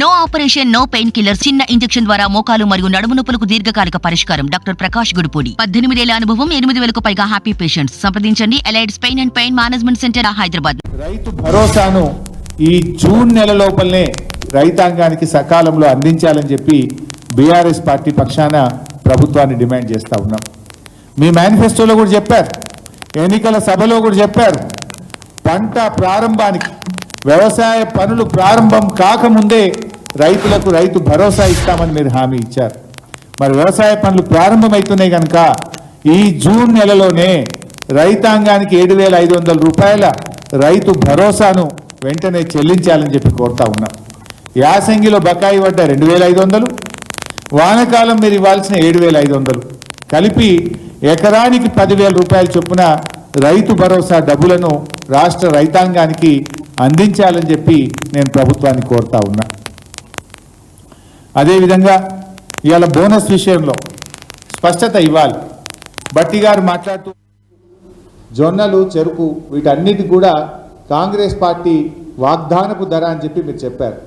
No operation no pain killer చిన్న injection ద్వారా మోకాలు మరియు నడుము నొప్పులకు దీర్ఘకాలిక పరిష్కారం. డాక్టర్ ప్రకాష్ గుడిపూడి. పద్దెనిమిదేళ్ళ అనుభవం ఎనిమిది వేలకు పైగా హ్యాపీ పేషెంట్స్ సంప్రదించండి. Allieds pain and pain management centre Hyderabad. రైతు భరోసాను ఈ జూన్ నెల లోపలనే రైతాంగానికి సకాలంలో అందించాలని చెప్పి బీఆర్ఎస్ పార్టీ పక్షాన ప్రభుత్వాన్ని డిమాండ్ చేస్తా ఉన్నాం. మీ మేనిఫెస్టోలో కూడా చెప్పారు. ఎన్నికల సభలో కూడా చెప్పారు. పంట ప్రారంభానికి వ్యవసాయ పనులు ప్రారంభం కాకముందే రైతులకు రైతు భరోసా ఇస్తామని మీరు హామీ ఇచ్చారు. మరి వ్యవసాయ పనులు ప్రారంభమవుతున్నాయి కనుక ఈ జూన్ నెలలోనే రైతాంగానికి ఏడు వేల ఐదు వందల రూపాయల రైతు భరోసాను వెంటనే చెల్లించాలని చెప్పి కోరుతా ఉన్నాం. యాసంగిలో బకాయి పడ్డ రెండు వేల ఐదు వందలు వానకాలం మీరు ఇవ్వాల్సిన ఏడు వేల ఐదు వందలు. కలిపి ఎకరానికి పదివేల రూపాయల చొప్పున రైతు భరోసా డబ్బులను రాష్ట్ర రైతాంగానికి అందించాలని చెప్పి నేను ప్రభుత్వాన్ని కోరుతా ఉన్నా. అదేవిధంగా ఇవాళ బోనస్ విషయంలో స్పష్టత ఇవ్వాలి. బట్టి గారు మాట్లాడుతూ జొన్నలు చెరుకు వీటన్నిటి కూడా కాంగ్రెస్ పార్టీ వాగ్దానపు ధర అని చెప్పి మీరు చెప్పారు.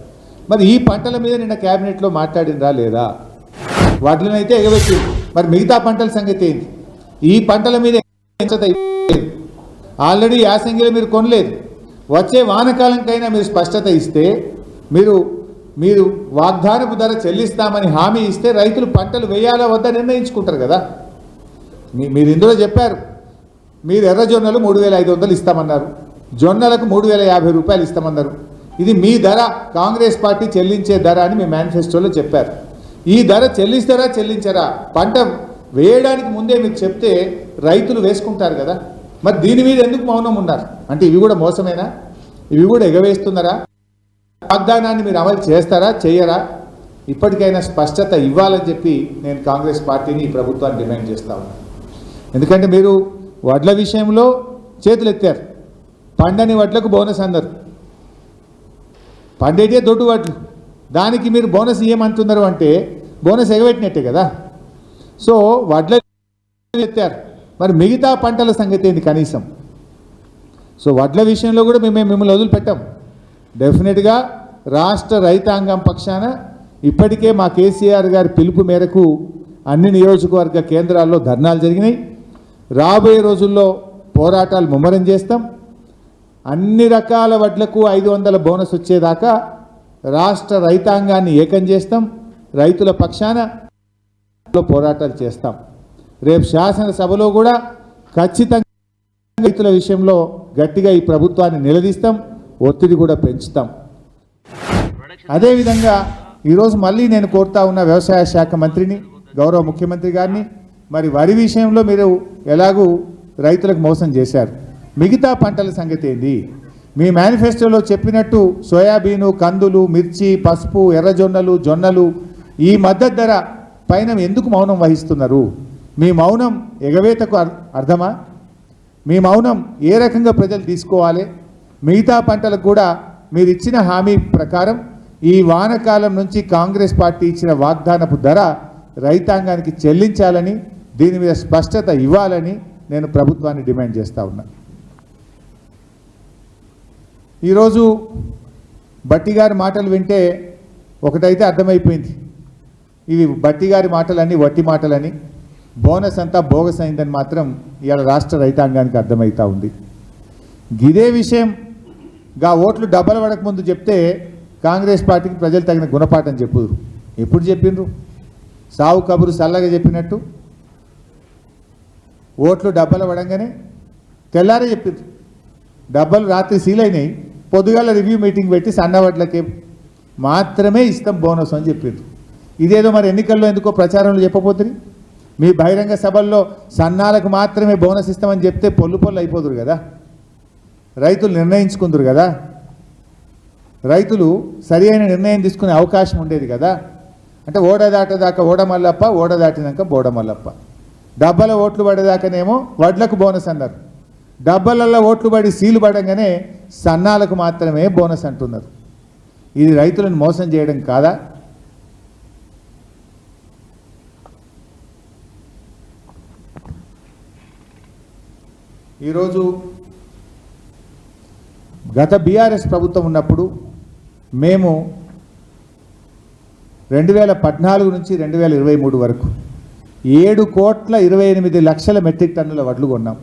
మరి ఈ పంటల మీద నిన్న క్యాబినెట్లో మాట్లాడినరా లేదా? వాటినైతే ఎగబెట్టి మరి మిగతా పంటల సంగతి ఏంటి? ఈ పంటల మీద ఇవ్వలేదు. ఆల్రెడీ యాసంగిలో మీరు కొనలేదు. వచ్చే వానకాలంకైనా మీరు స్పష్టత ఇస్తే మీరు మీరు వాగ్దానపు ధర చెల్లిస్తామని హామీ ఇస్తే రైతులు పంటలు వేయాలా వద్దా నిర్ణయించుకుంటారు కదా. మీరు ఇందులో చెప్పారు. మీరు ఎర్ర జొన్నలు మూడు వేల ఐదు వందలు ఇస్తామన్నారు. జొన్నలకు మూడు వేల యాభై రూపాయలు ఇస్తామన్నారు. ఇది మీ ధర కాంగ్రెస్ పార్టీ చెల్లించే ధర అని మీ మేనిఫెస్టోలో చెప్పారు. ఈ ధర చెల్లిస్తారా చెల్లించరా? పంట వేయడానికి ముందే మీకు చెప్తే రైతులు వేసుకుంటారు కదా. మరి దీని మీద ఎందుకు మౌనం ఉన్నారు అంటే ఇవి కూడా మోసమేనా? ఇవి కూడా ఎగవేస్తున్నారా? వాగ్దానాన్ని మీరు అమలు చేస్తారా? చేయరా? ఇప్పటికైనా స్పష్టత ఇవ్వాలని చెప్పి నేను కాంగ్రెస్ పార్టీని ఈ ప్రభుత్వాన్ని డిమాండ్ చేస్తా ఉన్నాను ఎందుకంటే మీరు వడ్ల విషయంలో చేతులు ఎత్తారు. పండని వడ్లకు బోనస్ అన్నారు పండేటే దొడ్డు వడ్లు. దానికి మీరు బోనస్ ఇవ్వమంటున్నారు అంటే బోనస్ ఎగబెట్టినట్టే కదా. సో వడ్ల ఎత్తారు. మరి మిగతా పంటల సంగతి ఏంది కనీసం? సో వడ్ల విషయంలో కూడా మేము మిమ్మల్ని వదిలిపెట్టాం. డెఫినెట్గా రాష్ట్ర రైతాంగం పక్షాన ఇప్పటికే మా కేసీఆర్ గారి పిలుపు మేరకు అన్ని నియోజకవర్గ కేంద్రాల్లో ధర్నాలు జరిగినాయి. రాబోయే రోజుల్లో పోరాటాలు ముమ్మరం చేస్తాం. అన్ని రకాల వడ్లకు ఐదు వందల బోనస్ వచ్చేదాకా రాష్ట్ర రైతాంగాన్ని ఏకం చేస్తాం. రైతుల పక్షాన పోరాటాలు చేస్తాం. రేపు శాసనసభలో కూడా ఖచ్చితంగా రైతుల విషయంలో గట్టిగా ఈ ప్రభుత్వాన్ని నిలదీస్తాం ఒత్తిడి కూడా పెంచుతాం. అదేవిధంగా ఈరోజు మళ్ళీ నేను కోరుతా ఉన్న వ్యవసాయ శాఖ మంత్రిని గౌరవ ముఖ్యమంత్రి గారిని మరి వరి విషయంలో మీరు ఎలాగూ రైతులకు మోసం చేశారు. మిగతా పంటల సంగతి ఏంది? మీ మేనిఫెస్టోలో చెప్పినట్టు సోయాబీను కందులు మిర్చి పసుపు ఎర్రజొన్నలు జొన్నలు ఈ మద్దతు ధర పైన ఎందుకు మౌనం వహిస్తున్నారు? మీ మౌనం ఎగవేతకు అర్- అర్థమా? మీ మౌనం ఏ రకంగా ప్రజలు తీసుకోవాలి? మిగతా పంటలకు కూడా మీరు ఇచ్చిన హామీ ప్రకారం ఈ వానకాలం నుంచి కాంగ్రెస్ పార్టీ ఇచ్చిన వాగ్దానపు ధర రైతాంగానికి చెల్లించాలని దీని మీద స్పష్టత ఇవ్వాలని నేను ప్రభుత్వాన్ని డిమాండ్ చేస్తా ఉన్నా. ఈరోజు బట్టి గారి మాటలు వింటే ఒకటైతే అర్థమైపోయింది. ఇవి బట్టి గారి మాటలన్నీ వట్టి మాటలని. బోనస్ అంతా బోగస్ అయిందని మాత్రం ఇవాళ రాష్ట్ర రైతాంగానికి అర్థమవుతా ఉంది. గిదే విషయం గా ఓట్లు డబ్బల పడకముందు చెప్తే కాంగ్రెస్ పార్టీకి ప్రజలు తగిన గుణపాఠం చెప్పుదురు. ఎప్పుడు చెప్పిండ్రు? సావు కబురు చల్లగా చెప్పినట్టు. ఓట్లు డబ్బల పడంగానే తెల్లారే చెప్పిండ్రు. డబ్బలు రాత్రి సీల్ అయినాయి. పొద్దుగాల రివ్యూ మీటింగ్ పెట్టి సన్నవడ్లకి మాత్రమే ఇస్తాం బోనస్ అని చెప్పిండ్రు. ఇదేదో మరి ఎన్నికల్లో ఎందుకో ప్రచారంలో చెప్పబోతుంది మీ బహిరంగ సభల్లో సన్నాలకు మాత్రమే బోనస్ ఇస్తామని చెప్తే పొల్లు పొల్లు అయిపోదురు కదా. రైతులు నిర్ణయించుకుందరు కదా. రైతులు సరి అయిన నిర్ణయం తీసుకునే అవకాశం ఉండేది కదా. అంటే ఓడ దాటదాకా ఓడ మల్లప్ప ఓడ దాటినాక బోడ మల్లప్ప. డబ్బల ఓట్లు పడేదాకానేమో వడ్లకు బోనస్ అన్నారు. డబ్బలలో ఓట్లు పడి సీలు పడంగానే సన్నాలకు మాత్రమే బోనస్ అంటున్నారు. ఇది రైతులను మోసం చేయడం కాదా? ఈరోజు గత బీఆర్ఎస్ ప్రభుత్వం ఉన్నప్పుడు మేము రెండు వేల పద్నాలుగు నుంచి రెండు వేల ఇరవై మూడు వరకు ఏడు కోట్ల ఇరవై ఎనిమిది లక్షల మెట్రిక్ టన్నుల వడ్లు కొన్నాం.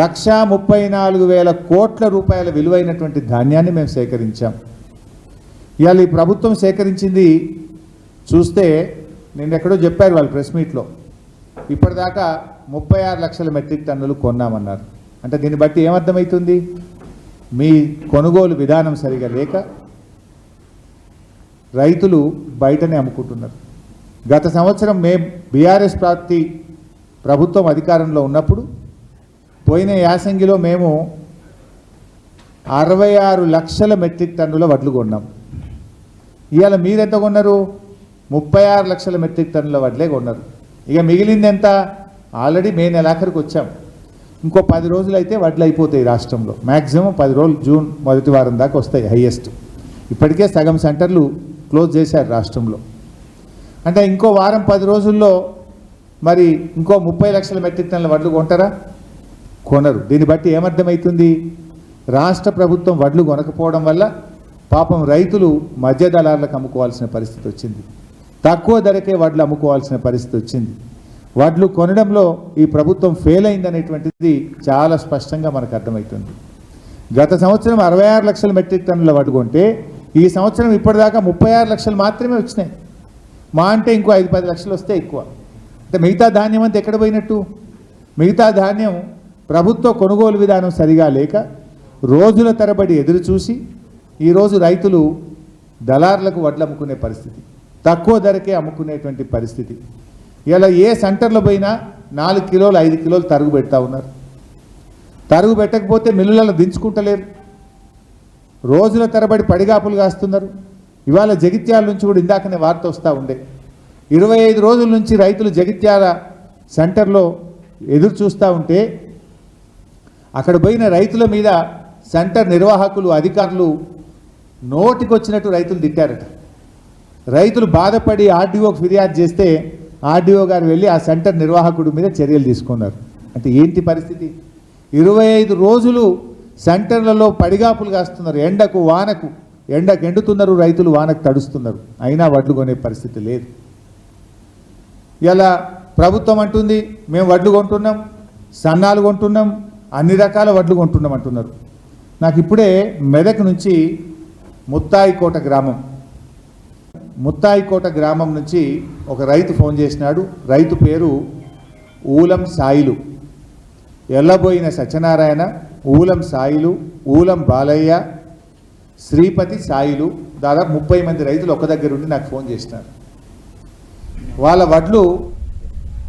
లక్ష ముప్పై నాలుగు వేల కోట్ల రూపాయల విలువైనటువంటి ధాన్యాన్ని మేము సేకరించాం. ఇవాళ ఈ ప్రభుత్వం సేకరించింది చూస్తే నేను ఎక్కడో చెప్పారు వాళ్ళు ప్రెస్ మీట్లో. ఇప్పటిదాకా ముప్పై ఆరు లక్షల మెట్రిక్ టన్నులు కొన్నామన్నారు. అంటే దీన్ని బట్టి ఏమర్థమవుతుంది మీ కొనుగోలు విధానం సరిగా లేక రైతులు బయటనే అమ్ముకుంటున్నారు. గత సంవత్సరం మే బీఆర్ఎస్ పార్టీ ప్రభుత్వం అధికారంలో ఉన్నప్పుడు పోయిన యాసంగిలో మేము అరవై ఆరు లక్షల మెట్రిక్ టన్నుల వడ్లు కొన్నాం. ఇవాళ మీరు ఎంత కొన్నారు? ముప్పై ఆరు లక్షల మెట్రిక్ టన్నుల వడ్లే కొన్నారు. ఇక మిగిలింది ఎంత? ఆల్రెడీ మే నెలాఖరికి వచ్చాం. ఇంకో పది రోజులు అయితే వడ్లు అయిపోతాయి రాష్ట్రంలో. మ్యాక్సిమం పది రోజులు జూన్ మొదటి వారం దాకా వస్తాయి హయ్యెస్ట్ ఇప్పటికే సగం సెంటర్లు క్లోజ్ చేశారు రాష్ట్రంలో. అంటే ఇంకో వారం పది రోజుల్లో మరి ఇంకో ముప్పై లక్షల మెట్రిక్ టన్నుల వడ్లు కొంటారా? కొనరు. దీన్ని బట్టి ఏమర్థమవుతుంది రాష్ట్ర ప్రభుత్వం వడ్లు కొనకపోవడం వల్ల పాపం రైతులు మధ్య దళారులకు అమ్ముకోవాల్సిన పరిస్థితి వచ్చింది. తక్కువ ధరకే వడ్లు అమ్ముకోవాల్సిన పరిస్థితి వచ్చింది. వడ్లు కొనడంలో ఈ ప్రభుత్వం ఫెయిల్ అయిందనేటువంటిది చాలా స్పష్టంగా మనకు అర్థమవుతుంది. గత సంవత్సరం అరవై ఆరు లక్షల మెట్రిక్ టన్నుల వడ్లు కొంటే ఈ సంవత్సరం ఇప్పటిదాకా ముప్పై ఆరు లక్షలు మాత్రమే వచ్చినాయి. మా అంటే ఇంకో ఐదు పది లక్షలు వస్తే ఎక్కువ. అంటే మిగతా ధాన్యం అంతా ఎక్కడ పోయినట్టు? మిగతా ధాన్యం ప్రభుత్వ కొనుగోలు విధానం సరిగా లేక రోజుల తరబడి ఎదురు చూసి ఈరోజు రైతులు దళారులకు వడ్లు అమ్ముకునే పరిస్థితి తక్కువ ధరకే అమ్ముకునేటువంటి పరిస్థితి. ఇలా ఏ సెంటర్లో పోయినా నాలుగు కిలోలు ఐదు కిలోలు తరుగు పెడతా ఉన్నారు. తరుగు పెట్టకపోతే మిల్లులలో దించుకుంటలేరు. రోజుల తరబడి పడిగాపులు కాస్తున్నారు. ఇవాళ జగిత్యాల నుంచి కూడా ఇందాకనే వార్త వస్తూ ఉండే. ఇరవై ఐదు రోజుల నుంచి రైతులు జగిత్యాల సెంటర్లో ఎదురు చూస్తూ ఉంటే అక్కడ పోయిన రైతుల మీద సెంటర్ నిర్వాహకులు అధికారులు నోటికొచ్చినట్టు రైతులు తిట్టారట. రైతులు బాధపడి ఆర్డీఓకి ఫిర్యాదు చేస్తే ఆర్డీఓ గారు వెళ్ళి ఆ సెంటర్ నిర్వాహకుడి మీద చర్యలు తీసుకున్నారు. అంటే ఏంటి పరిస్థితి? ఇరవై ఐదు రోజులు సెంటర్లలో పడిగాపులు కాస్తున్నారు. ఎండకు వానకు. ఎండకు ఎండుతున్నారు రైతులు వానకు తడుస్తున్నారు. అయినా వడ్లు కొనే పరిస్థితి లేదు. ఇలా ప్రభుత్వం అంటుంది మేము వడ్లు కొంటున్నాం సన్నాలు కొంటున్నాం అన్ని రకాల వడ్లు కొంటున్నాం అంటున్నారు. నాకు ఇప్పుడే మెదక్ నుంచి ముత్తాయికోట గ్రామం ముత్తాయికోట గ్రామం నుంచి ఒక రైతు ఫోన్ చేసినాడు. రైతు పేరు ఊలం సాయిలు. ఎల్లబోయిన సత్యనారాయణ ఊలం సాయిలు ఊలం బాలయ్య శ్రీపతి సాయిలు. దాదాపు ముప్పై మంది రైతులు ఒక దగ్గర ఉండి నాకు ఫోన్ చేసినారు. వాళ్ళ వడ్లు